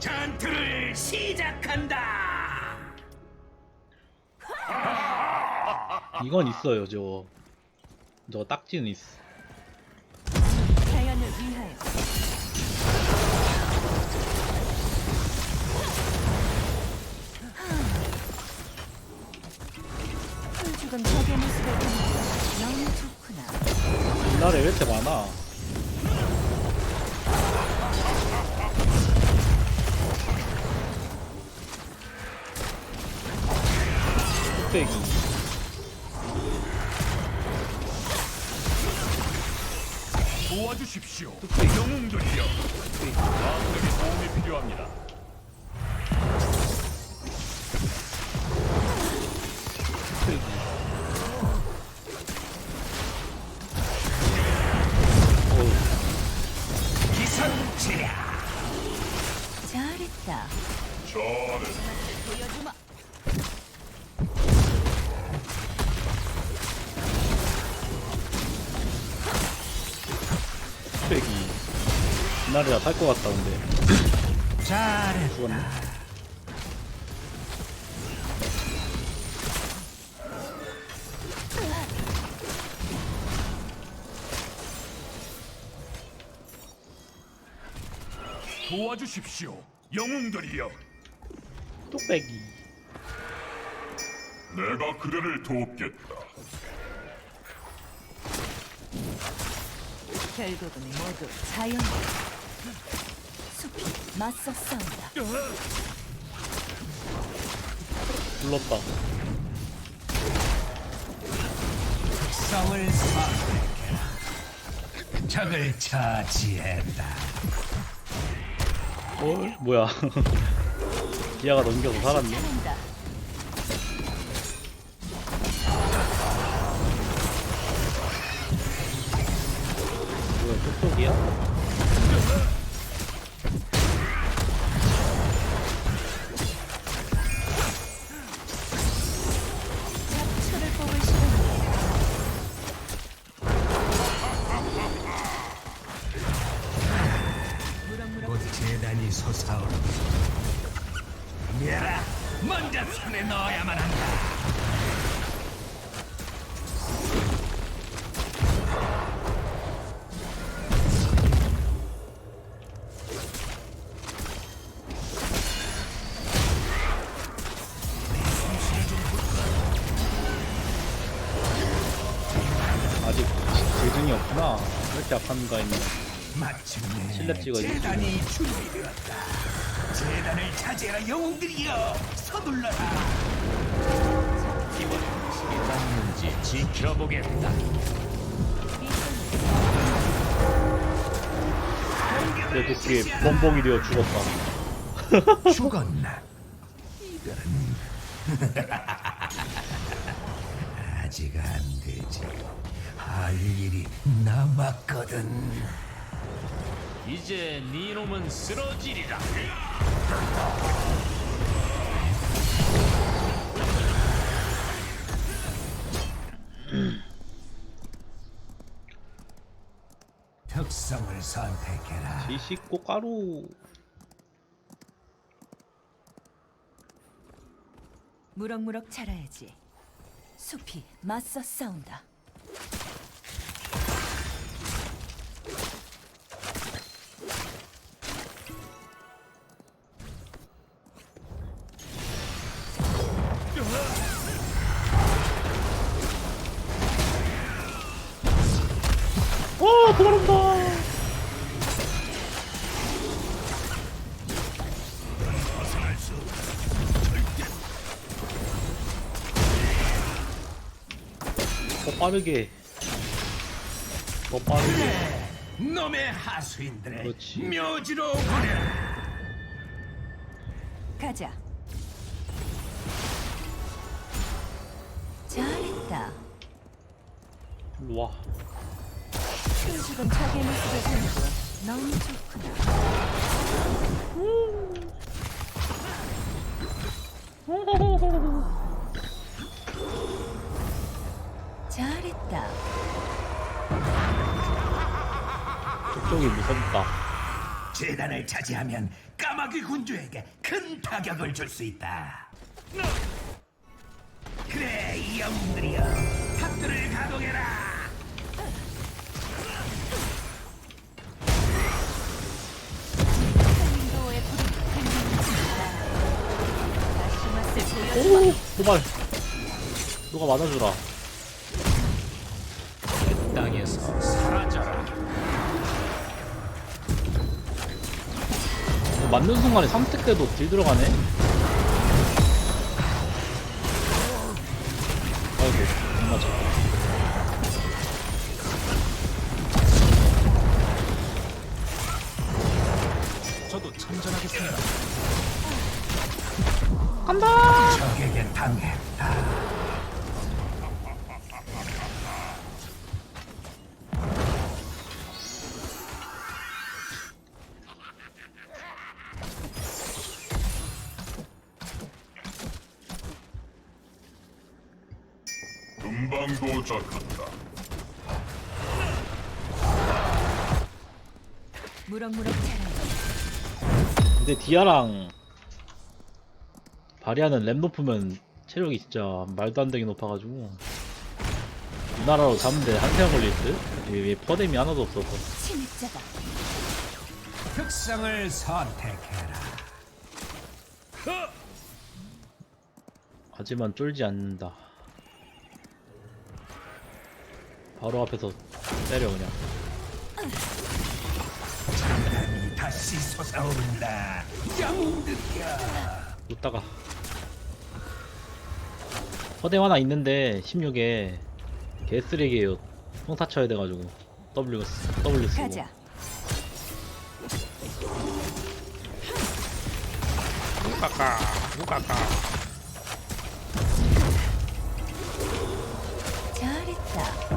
전투를 시작한다. 이건 있어요 저거 저거 딱지는 있어. 자연을 위하여. ful죽은 적의 모습을 보니까 너무 좋구나. 옛날에 왜 이렇게 많아 뚝배기 도와주십시오. 영웅들이여. 아군에게 도움이 필요합니다. 뚝배기. 잘했다 보여주마 옛날에 나살것 같다 근데 잘했다. 죽었네 도와주십시오. 영웅들이여. 뚝배기 내가 그대를 돕겠다. 결국은 모두 자연과 숲이 맞서 싸운다 불렀다 성을 선택해라. 적을 처치했다. 어? 뭐야 기아가 넘겨서 살았네 뭐야 쪽쪽이야? 솟아오르. 미라, 먼저 손에 넣어야만 한다. 아직 재중이 없구나 왜 이렇게 약한가 했네 마침내 실력 찍어야지. 재단이 준비되었다. 재단을 차지해라 영웅들이여 서둘러라. 이번엔 무엇이 닿는지 지켜보겠다. 그래도 뒤에 뻥뻥이 되어 죽었다 죽었나? 이건 아직 안 되지. 할 일이 남았거든. 이제 네 놈은 쓰러지리라. 특성을 선택해라. 지식 꽃가루 무럭무럭 자라야지 숲이 맞서 싸운다 더 빠르게. 더 빠르게. 놈의 하수인들을 그렇지. 묘지로 보내라. 가자. 잘했다. 일로와. 모습을 보니까 너무 좋구나 잘했다 쪽쪽이 무섭다 재단을 차지하면 까마귀 군주에게 큰 타격을 줄 수 있다. 그래, 이 영웅들이여, 탑들을 가동해라. 인도의 불이. 오 도발 누가 맞아주라 땅에서 사라져라. 어, 맞는 순간에 3스택 때도 딜 들어가네 아이고 못 맞았다 저도 참전하겠습니다. 적에게 당했다. 디아랑 바리아는 램 높으면 체력이 진짜 말도 안 되게 높아가지고 우나라로 잡는데 한 시간 걸릴 듯? 왜 퍼뎀이 하나도 없어서 침입자다. 특성을 선택해라. 하지만 쫄지 않는다 바로 앞에서 때려 그냥 다시 솟아오른다. 영웅들이여. 웃다가 퍼뎀 하나 있는데 16에 개쓰레기에요 평타 쳐야 돼가지고 W, 쓰- W 쓰고 가자. 우까까 우까까 잘했다.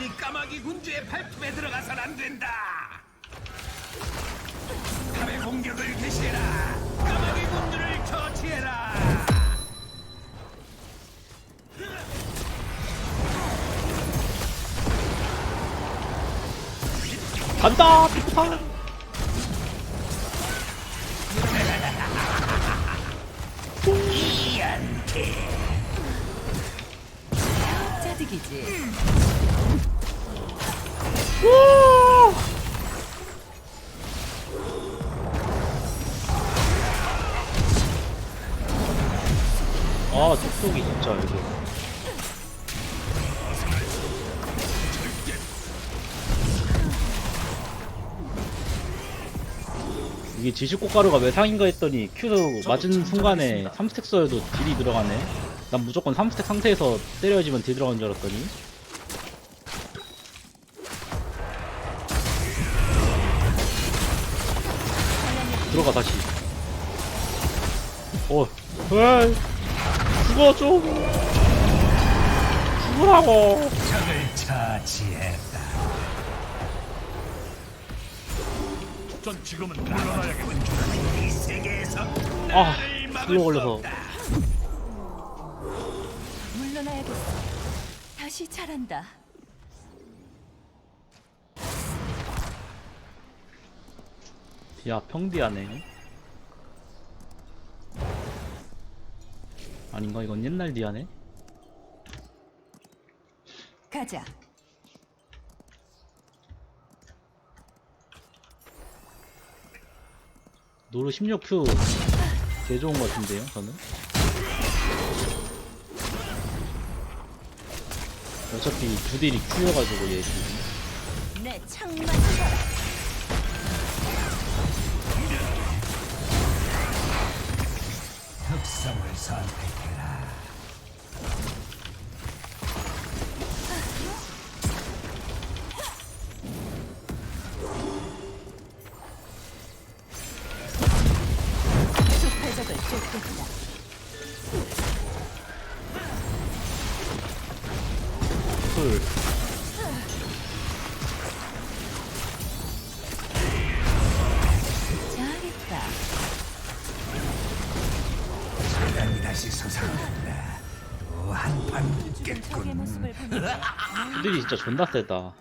재단이 까마귀 군주의 발품에 들어가선 안 된다. 탑의 공격을 개시해라. 까마귀 군주를 처치해라. 간다 피크판 짜득이지. 진짜 이거 이게 지식꽃가루가 외상인가 했더니 큐 맞은 순간에 3스택 써야도 딜이 들어가네. 난 무조건 3스택 상태에서 때려야지만 딜 들어가는 줄 알았더니. 들어가 다시. 어. 에이 죽어 좀 죽으라고 적을 처치했다. 전 지금은 물러나야겠다. 군주는 이 세계에서 아 나를 막을 슬로 수 걸려서 없다. 물러나야겠어. 다시 자란다. 야 평디아네 아닌가 이건 옛날 디아네 가자. 노루 16큐 개 좋은 것 같은데요 저는 어차피 두 딜이 큐여가지고 얘 지금 내 창맛을 봐라. 특성을 선택해라. 족발적을 쫓겠다. 풀 진짜 존나 세다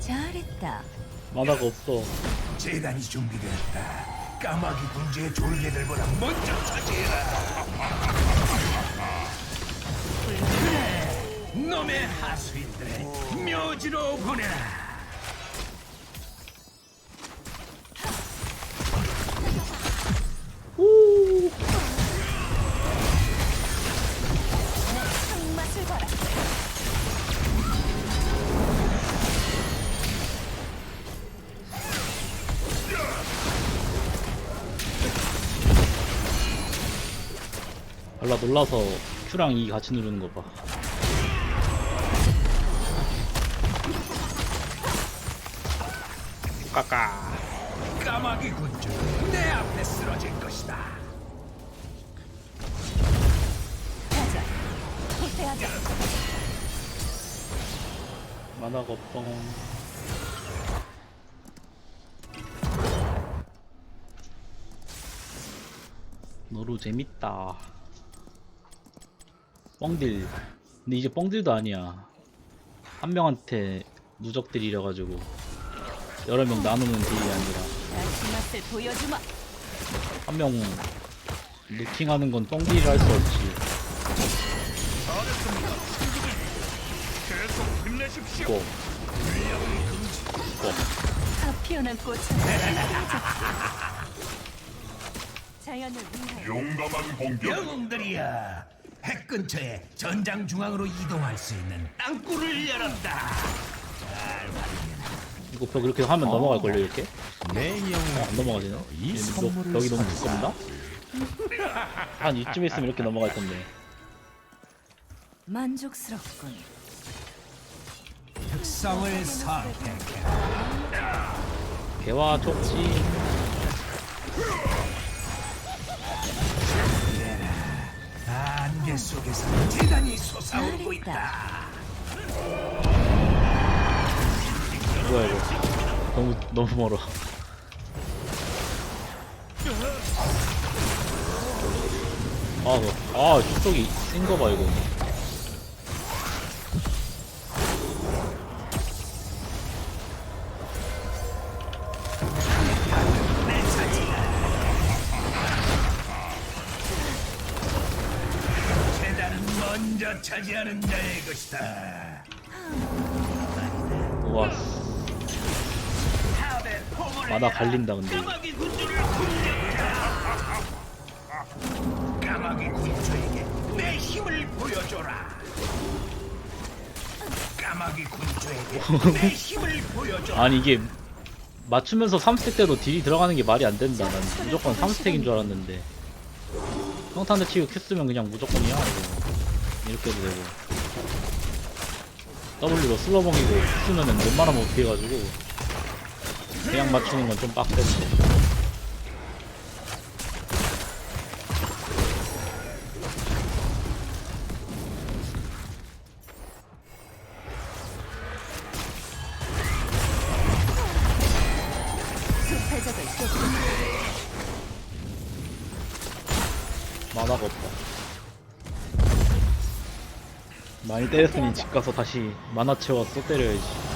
잘했다. 만화가 없어 재단이 준비되었다. 까마귀 군주의 졸개들보다 먼저 차지해라. 그래, 놈의 하수인들을 묘지로 보내라. 놀라서 Q랑 E 같이 누르는 거 봐 까까 까마귀 군주 내 앞에 쓰러질 것이다. 가자. 후퇴하자. 만화가 없어 너로 재밌다 뻥딜 근데 이제 뻥딜도 아니야 한 명한테 누적딜 이래가지고 여러 명 나누는 딜이 아니라 다시 맛을 보여주마. 한 명 루팅하는 건 뻥딜을 할수 없지 계속 힘내십시오. 꼭 꼭. 다 피어난 꽃은 자연을 위하여 용감한 공격. 영웅들이여, 핵 근처에 전장 중앙으로 이동할 수 있는 땅굴을 열었다. 이거 벽 이렇게 하면 넘어갈 걸요 이렇게? 내 어, 안 넘어가지네 이얘 선물을 벽이 너무. 두껍나? 한 이쯤 있으면 이렇게 넘어갈 건데 만족스럽군. 특성을 선택해. 개와 촉지 안개 속에서 재단이 솟아오르고. 있다. 뭐야 이거 너무 너무 멀어 아, 그, 아, 축적이 센 거 봐, 이거. 차지하는 자의 것이다. 만화 열어 갈린다, 근데. 까마귀 군주를 공격하라. 까마귀 군주에게 내 힘을 보여줘라. 까마귀 군주에게 내 힘을 보여줘라. 아니, 이게, 맞추면서 3스택 때도 딜이 들어가는 게 말이 안 된다. 난 무조건 3스택인 줄 알았는데. 평탄대 치고 큐 쓰면 그냥 무조건이야, 이거. 이렇게 해도 되고. W로 슬러벙이고 큐 쓰면은 웬만하면 못 피해가지고. 그냥 맞추는 건 좀 빡센데. 많이 때렸으니 집 가서 다시 만화 채워서 또 때려야지.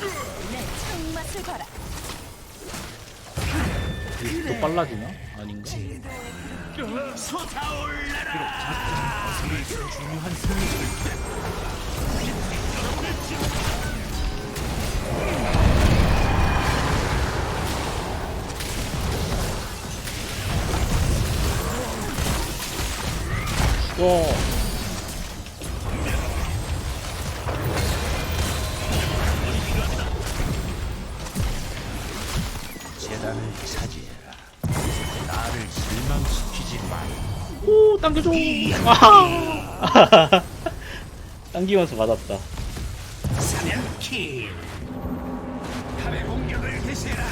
내 창맛을 봐라. 또 빨라지나? 아닌가? 와, 차지해라. 나를 실망시키지 마. 오, 당겨줘! 아하! 당기면서 맞았다. 사냥 킬. 탑의 공격을 개시해라.